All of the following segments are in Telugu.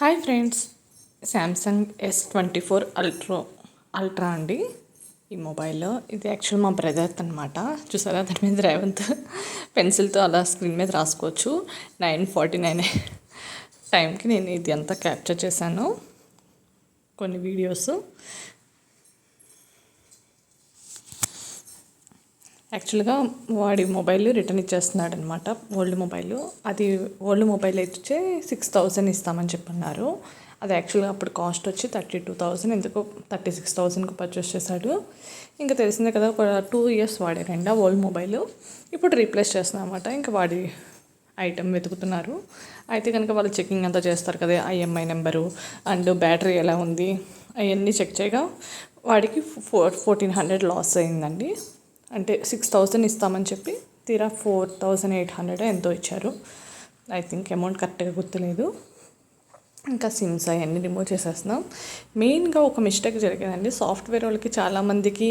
Hi friends. Samsung S twenty four ultra ultra అండి. ఈ మొబైల్ ఇది యాక్చువల్ మా బ్రదర్త్ అనమాట చూసారా? దాని మీద రేవంత్ పెన్సిల్తో అలా స్క్రీన్ మీద రాసుకోవచ్చు. నైన్ ఫార్టీ నైన్ టైంకి నేను ఇది అంతా క్యాప్చర్ చేశాను. కొన్ని వీడియోస్ యాక్చువల్గా వాడి మొబైల్ రిటర్న్ ఇచ్చేస్తున్నాడు అనమాట ఓల్డ్ మొబైల్. అది ఓల్డ్ మొబైల్ అయితే సిక్స్ థౌజండ్ ఇస్తామని చెప్పన్నారు. అది యాక్చువల్గా అప్పుడు కాస్ట్ వచ్చి థర్టీ టూ థౌజండ్. ఎందుకో థర్టీ సిక్స్ థౌజండ్కి పర్చేస్ చేశాడు. ఇంకా తెలిసిందే కదా ఒక టూ ఇయర్స్ వాడారండి ఆ ఓల్డ్ మొబైల్. ఇప్పుడు రీప్లేస్ చేస్తున్నాం అనమాట ఇంకా వాడి ఐటెం వెతుకుతున్నారు. అయితే కనుక వాళ్ళు చెకింగ్ అంతా చేస్తారు కదా ఐఎంఐ నెంబరు అండ్ బ్యాటరీ ఎలా ఉంది అవన్నీ చెక్ చేయగా వాడికి ఫోర్ ఫోర్టీన్ హండ్రెడ్ లాస్ అయిందండి. అంటే సిక్స్ థౌజండ్ ఇస్తామని చెప్పి తీరా ఫోర్ థౌజండ్ ఎయిట్ హండ్రెడ్ ఎంతో ఇచ్చారు. ఐ థింక్ అమౌంట్ కరెక్ట్గా గుర్తులేదు. ఇంకా సిమ్స్ అవన్నీ రిమూవ్ చేసేస్తున్నాం. మెయిన్గా ఒక మిస్టేక్ జరిగేదండి. సాఫ్ట్వేర్ వాళ్ళకి చాలామందికి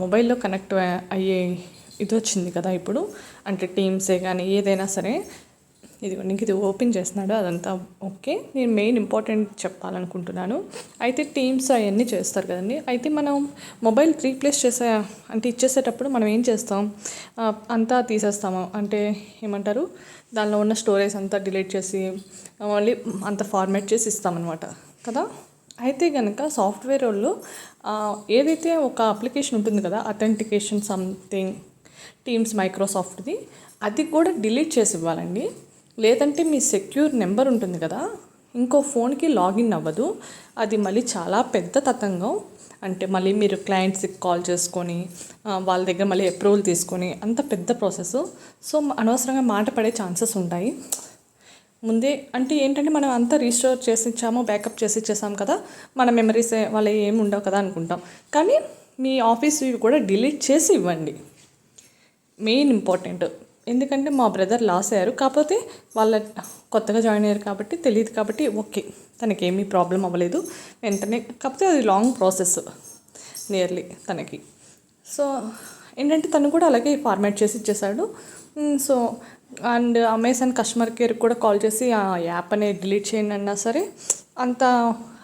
మొబైల్లో కనెక్ట్ అయ్యే ఇది వచ్చింది కదా ఇప్పుడు. అంటే టీమ్సే కానీ ఏదైనా సరే ఇదిగోండి ఇంక ఇది ఓపెన్ చేస్తున్నాడు అదంతా ఓకే. నేను మెయిన్ ఇంపార్టెంట్ చెప్పాలనుకుంటున్నాను. అయితే టీమ్స్ అవన్నీ చేస్తారు కదండి. అయితే మనం మొబైల్ రీప్లేస్ చేసే అంటే ఇచ్చేసేటప్పుడు మనం ఏం చేస్తాం? అంతా తీసేస్తాము. అంటే ఏమంటారు? దానిలో ఉన్న స్టోరేజ్ అంతా డిలీట్ చేసి మళ్ళీ అంత ఫార్మాట్ చేసి ఇస్తామన్నమాట కదా? అయితే కనుక సాఫ్ట్వేర్ వాళ్ళు ఏదైతే ఒక అప్లికేషన్ ఉంటుంది కదా అథెంటికేషన్ సంథింగ్ టీమ్స్ మైక్రోసాఫ్ట్ది అది కూడా డిలీట్ చేసి ఇవ్వాలండి. లేదంటే మీ సెక్యూర్ నెంబర్ ఉంటుంది కదా ఇంకో ఫోన్కి లాగిన్ అవ్వదు. అది మళ్ళీ చాలా పెద్ద తతంగం. అంటే మళ్ళీ మీరు క్లయింట్స్కి కాల్ చేసుకొని వాళ్ళ దగ్గర మళ్ళీ అప్రూవల్ తీసుకొని అంత పెద్ద ప్రాసెస్. సో అనవసరంగా మాట పడే ఛాన్సెస్ ఉంటాయి. ముందే అంటే ఏంటంటే మనం అంతా రీస్టోర్ చేసి ఇచ్చాము బ్యాకప్ చేసి ఇచ్చేసాం కదా మన మెమరీస్ వాళ్ళ ఏమి ఉండవు కదా అనుకుంటాం. కానీ మీ ఆఫీస్ ఇవి కూడా డిలీట్ చేసి ఇవ్వండి. Main important. ఎందుకంటే మా బ్రదర్ లాస్ అయ్యారు. కాకపోతే వాళ్ళ కొత్తగా జాయిన్ అయ్యారు కాబట్టి తెలియదు కాబట్టి ఓకే తనకి ప్రాబ్లం అవ్వలేదు. వెంటనే కాకపోతే అది లాంగ్ ప్రాసెస్ నియర్లీ తనకి. సో ఏంటంటే తను కూడా అలాగే ఫార్మాట్ చేసి ఇచ్చేసాడు సో అండ్ అమెజాన్ కస్టమర్ కేర్కి కూడా కాల్ చేసి ఆ యాప్ అనేది డిలీట్ చేయండి అన్నా సరే అంత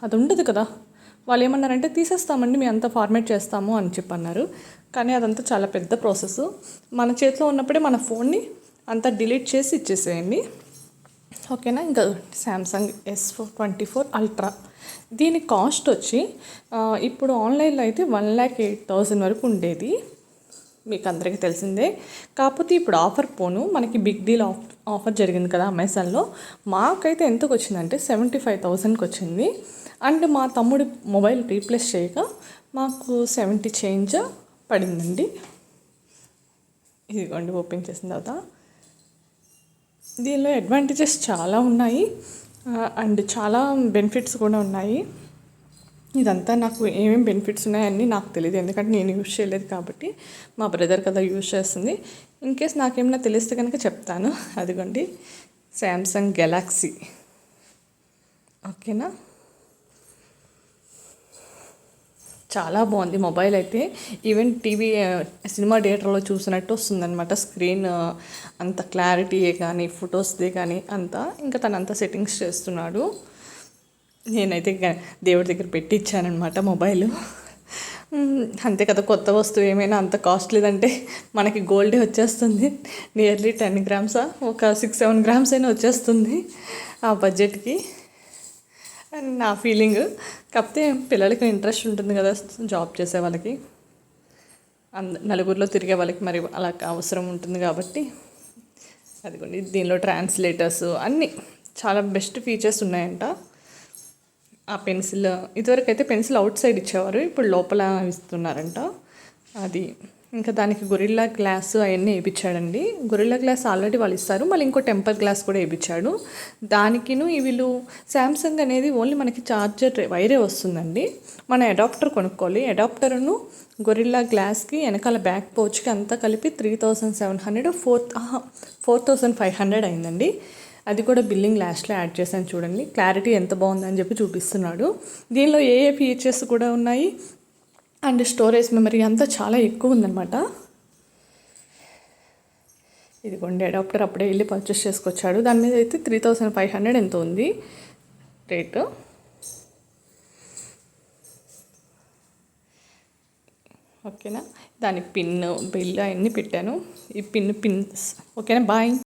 అది ఉండదు కదా. వాళ్ళు ఏమన్నారంటే తీసేస్తామండి మేము అంత ఫార్మాట్ చేస్తాము అని చెప్పి అన్నారు కానీ అదంతా చాలా పెద్ద ప్రాసెస్ మన చేతిలో ఉన్నప్పుడే మన ఫోన్ని అంతా డిలీట్ చేసి ఇచ్చేసేయండి. ఓకేనా? ఇంకా Samsung S four twenty four ultra దీని కాస్ట్ వచ్చి ఇప్పుడు ఆన్లైన్లో అయితే వన్ ల్యాక్ ఎయిట్ థౌజండ్ వరకు ఉండేది. మీకు అందరికీ తెలిసిందే. కాకపోతే ఇప్పుడు ఆఫర్ పోను. మనకి బిగ్ డీల్ ఆఫ్ ఆఫర్ జరిగింది కదా అమెజాన్లో మాకైతే ఎంతకు వచ్చిందంటే సెవెంటీ ఫైవ్ థౌజండ్కి వచ్చింది. అండ్ మా తమ్ముడి మొబైల్ రీప్లేస్ చేయగా మాకు సెవెంటీ చేంజ్ పడిందండి. ఇదిగోండి ఓపెన్ చేసిన తర్వాత. దీనిలో అడ్వాంటేజెస్ చాలా ఉన్నాయి. అండ్ చాలా బెనిఫిట్స్ కూడా ఉన్నాయి. ఇదంతా నాకు ఏమేమి బెనిఫిట్స్ ఉన్నాయని నాకు తెలియదు ఎందుకంటే నేను యూజ్ చేయలేదు కాబట్టి మా బ్రదర్ కదా యూజ్ చేస్తుంది. ఇన్ కేస్ నాకేమైనా తెలిస్తే కనుక చెప్తాను. అదిగోండి శాంసంగ్ గెలాక్సీ. ఓకేనా? చాలా బాగుంది. మొబైల్ అయితే ఈవెన్ టీవీ సినిమా థియేటర్లో చూసినట్టు వస్తుందన్నమాట. స్క్రీన్ అంత క్లారిటీయే కానీ ఫొటోస్దే కానీ అంతా. ఇంకా తను అంతా సెట్టింగ్స్ చేస్తున్నాడు. నేనైతే దేవుడి దగ్గర పెట్టించానమాట మొబైల్. అంతే కదా కొత్త వస్తువు ఏమైనా అంత కాస్ట్లీదంటే మనకి గోల్డే వచ్చేస్తుంది. నియర్లీ టెన్ గ్రామ్సా? ఒక సిక్స్ సెవెన్ గ్రామ్స్ అయినా వచ్చేస్తుంది ఆ బడ్జెట్కి. అండ్ నా ఫీలింగ్ కాకపోతే పిల్లలకి ఇంట్రెస్ట్ ఉంటుంది కదా జాబ్ చేసే వాళ్ళకి. అంద నలుగురిలో తిరిగే వాళ్ళకి మరి అలా అవసరం ఉంటుంది కాబట్టి అదిగోండి దీనిలో ట్రాన్స్లేటర్స్ అన్నీ చాలా బెస్ట్ ఫీచర్స్ ఉన్నాయంట. ఆ పెన్సిల్ ఇదివరకు అయితే పెన్సిల్ అవుట్ సైడ్ ఇచ్చేవారు ఇప్పుడు లోపల ఇస్తున్నారంట. అది ఇంకా దానికి గొరిల్లా గ్లాస్ అవన్నీ వేయించాడండి గొరిల్లా గ్లాస్ ఆల్రెడీ వాళ్ళు ఇస్తారు. మళ్ళీ ఇంకో టెంపర్ గ్లాస్ కూడా వేయించాడు దానికిను వీళ్ళు శాంసంగ్ అనేది ఓన్లీ మనకి చార్జర్ వైరే వస్తుందండి. మన అడాప్టర్ కొనుక్కోవాలి. అడాప్టర్ను గొరిల్లా గ్లాస్కి వెనకాల బ్యాక్ పౌచ్కి అంతా కలిపి three thousand seven hundred four four thousand five hundred అయిందండి. అది కూడా బిల్లింగ్ లాస్ట్లో యాడ్ చేశాను చూడండి. క్లారిటీ ఎంత బాగుందని చెప్పి చూపిస్తున్నాడు. దీనిలో ఏ ఏ ఫీచర్స్ కూడా ఉన్నాయి? అండ్ స్టోరేజ్ మెమరీ అంతా చాలా ఎక్కువ ఉందన్నమాట. ఇదిగోండి అడాప్టర్ అప్పుడే వెళ్ళి పర్చేస్ చేసుకొచ్చాడు. దాని మీద అయితే త్రీ థౌసండ్ ఫైవ్ హండ్రెడ్ ఎంత ఉంది రేటు. ఓకేనా? దాని పిన్ బిల్ అవన్నీ పెట్టాను. ఈ పిన్ పిన్స్. ఓకేనా? బాయ్.